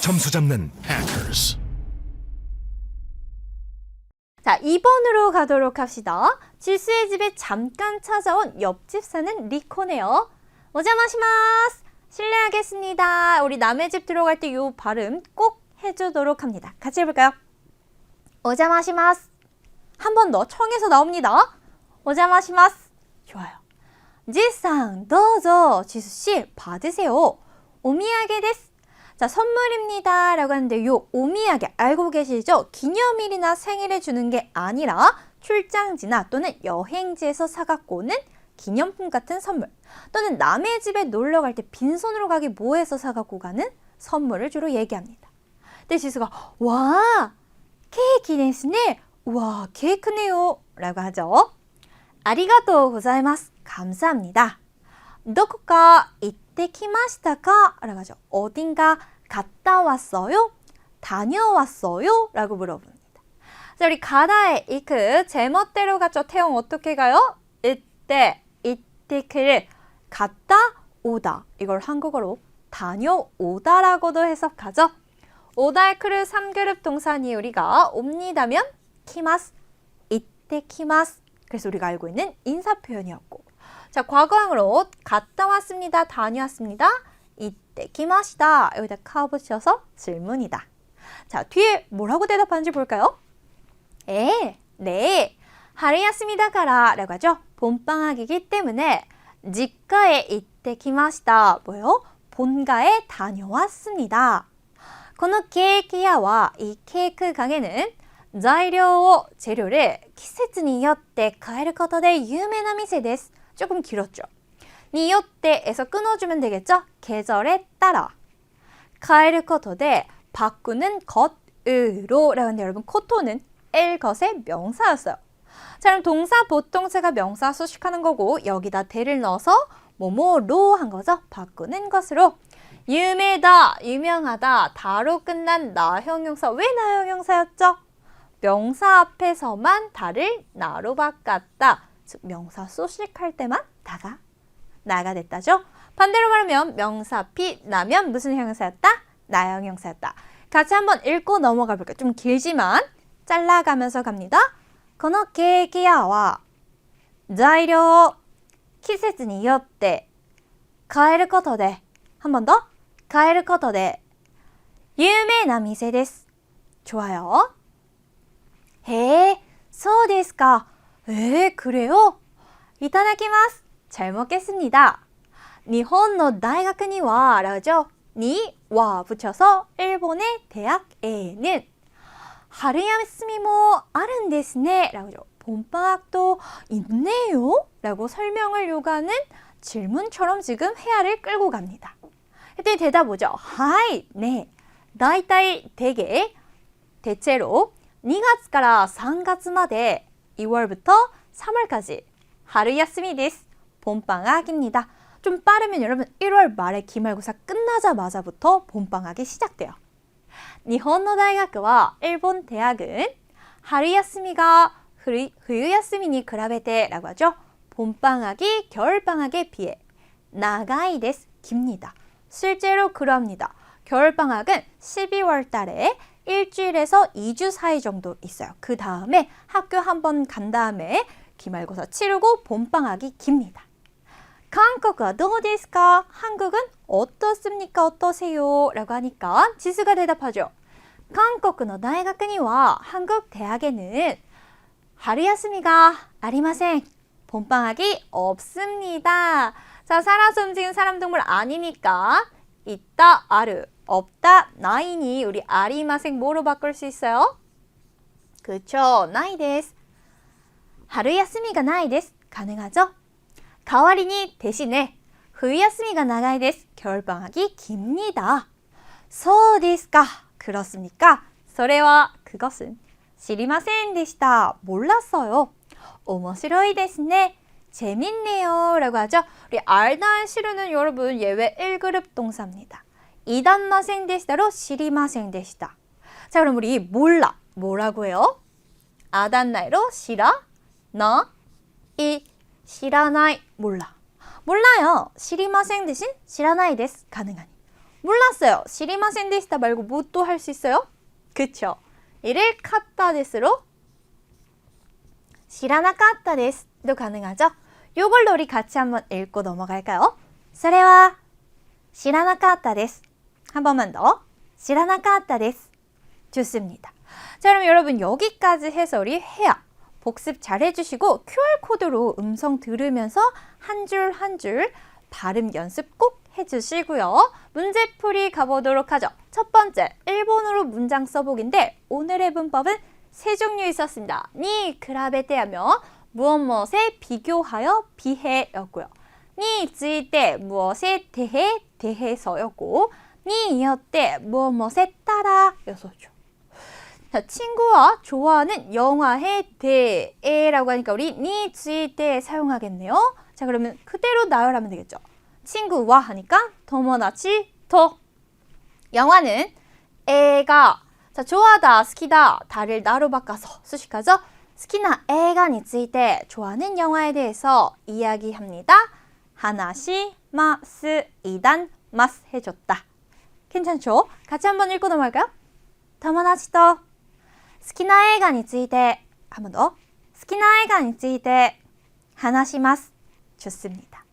점수 잡는 hackers. 자, 2번으로 가도록 합시다. 질수의 집에 잠깐 찾아온 옆집 사는 리코네요. 오자마시마스. 실례하겠습니다. 우리 남의 집 들어갈 때 요 발음 꼭 해주도록 합니다. 같이 해볼까요? 오자마시마스. 한 번 더 청에서 나옵니다. 오자마시마스. 좋아요. 지상, 도저. 지수씨, 받으세요. 오미야게 데스. 자, 선물입니다. 라고 하는데 요 오미야게 알고 계시죠? 기념일이나 생일에 주는 게 아니라 출장지나 또는 여행지에서 사갖고 오는 기념품 같은 선물 또는 남의 집에 놀러 갈 때 빈손으로 가기 뭐해서 사갖고 가는 선물을 주로 얘기합니다. 근데 지수가 와 케이크 데스네 와 케이크네요 라고 하죠. 아리가또 고자이마스 감사합니다. どこか行っ てきましたか? 라고 하죠. 어딘가 갔다 왔어요? 다녀왔어요? 라고 물어봅니다. 자, 우리 가다의 이크 제멋대로 갔죠. 태용 어떻게 가요? 이때, 이때크를 갔다 오다. 이걸 한국어로 다녀오다라고도 해석하죠. 오다의 크를 3그룹 동사니 우리가 옵니다면 키마스, 이때 키마스. 그래서 우리가 알고 있는 인사 표현이었고 자, 과거형으로 갔다 왔습니다. 다녀왔습니다. 이때 기마시다. 여기다 카 붙여서 질문이다. 자, 뒤에 뭐라고 대답하는지 볼까요? 에, 네. 하루였습니다가라 라고 하죠. 봄방학이기 때문에 직가에 이때 기마시다. 뭐요? 본가에 다녀왔습니다. このケーキ屋は이 케이크 가게는材料を 재료를 季節によって変えることで有名な店です. 조금 길었죠. 니요때에서 끊어주면 되겠죠? 계절에 따라. 가에르 코토데 바꾸는 것으로 라는데 여러분 코토는 엘 것의 명사였어요. 자 그럼 동사 보통체가 명사 수식하는 거고 여기다 대를 넣어서 뭐뭐로 한 거죠? 바꾸는 것으로. 유메다, 유명하다, 다로 끝난 나 형용사. 왜 나 형용사였죠? 명사 앞에서만 다를 나로 바꿨다. 즉 명사 수식할 때만 다가 나가 됐다죠. 반대로 말하면 명사 피 나면 무슨 형용사였다? 나형용사였다. 같이 한번 읽고 넘어가 볼게요. 좀 길지만 잘라가면서 갑니다. このケーキ屋は材料を季節によって変えることで한 번 더変えることで有名な店です. 좋아요. 에, そうですか. 에, 그래요? いただきます. 잘 먹겠습니다. 일본의 대학에 와, 라죠? 니와 붙여서 일본의 대학에는 하루休みも 아른데스네 라고죠. 봄방학도 있네요? 라고 설명을 요구하는 질문처럼 지금 회화를 끌고 갑니다. 그때 대답 오죠. 하이, 네. 다이타이 대개 대체로 2月から 3月まで 2월부터 3월까지 하루야스미 디스 봄방학입니다. 좀 빠르면 여러분 1월 말에 기말고사 끝나자마자부터 봄방학이 시작돼요. 니혼노 대학은 일본 대학은 하루야스미가 후유야스미니 그라베테라고 하죠. 봄방학이 겨울방학에 비해 나가이 데스 깁니다. 실제로 그럽니다. 겨울방학은 12월 달에 일주일에서 2주 사이 정도 있어요. 그 다음에 학교 한 번 간 다음에 기말고사 치르고 봄방학이 깁니다. 한국어 도디스까 한국은 어떻습니까? 어떠세요? 라고 하니까 지수가 대답하죠. 한국의 대학には 한국 대학에는 하루야스미가 아리마생 봄방학이 없습니다. 자, 살아서 움직이는 사람 동물 아니니까 있다 아르 없다, 나인이 우리 아리마생 뭐로 바꿀 수 있어요? 그쵸, 나이 데스. 하루 야스미가 나이 데스. 가능하죠? 가와리니 대신에 후야스미가 나가이 데스. 겨울방학이 깁니다. 소디스까 그렇습니까? 소레와 그것은 시리마센 데시다. 몰랐어요. 오머시로이 데스네. 재밌네요. 라고 하죠. 우리 알다한 시루는 여러분 예외 1그룹 동사입니다. 이단마생 데시다로 시리마생 데시다. 자 그럼 우리 몰라. 뭐라고 해요? 아단나이로 시라, 나, 이, 시라나이, 몰라. 몰라요. 시리마생 대신 시라나이 데스 가능하니. 몰랐어요. 시리마센 데시타 말고 뭐 또 할 수 있어요? 그쵸. 이를 카타 데스로 시라나카타 데스도 가능하죠. 요걸로 우리 같이 한번 읽고 넘어갈까요? それは知らなかったです. 한 번만 더. 시라나카타です. 좋습니다. 자, 그럼 여러분 여기까지 해설이 해야 복습 잘 해주시고 QR코드로 음성 들으면서 한 줄 한 줄 발음 연습 꼭 해주시고요. 문제풀이 가보도록 하죠. 첫 번째, 일본어로 문장 써보기인데 오늘의 문법은 세 종류 있었습니다. 니 그라베테 하며 무엇 무엇에 비교하여 비해였고요. 니 지대 무엇에 대해 대해서였고 니, 이었때 무엇 무엇에 따라였었죠. 자, 친구와 좋아하는 영화에 대해라고 하니까 우리 니, ついて 사용하겠네요. 자, 그러면 그대로 나열하면 되겠죠. 친구와 하니까 도모다치 도 영화는 애가 자, 좋아하다, 스키다, 다를 나로 바꿔서 수식하죠. 스키나 애가 니ついて 좋아하는 영화에 대해서 이야기합니다. 하나시 마스 이단 마스 해줬다. 괜찮죠? 같이 한번 읽고 넘어갈까요? 友達と好きな映画について 한 번 더. 好きな映画について話します. 좋습니다.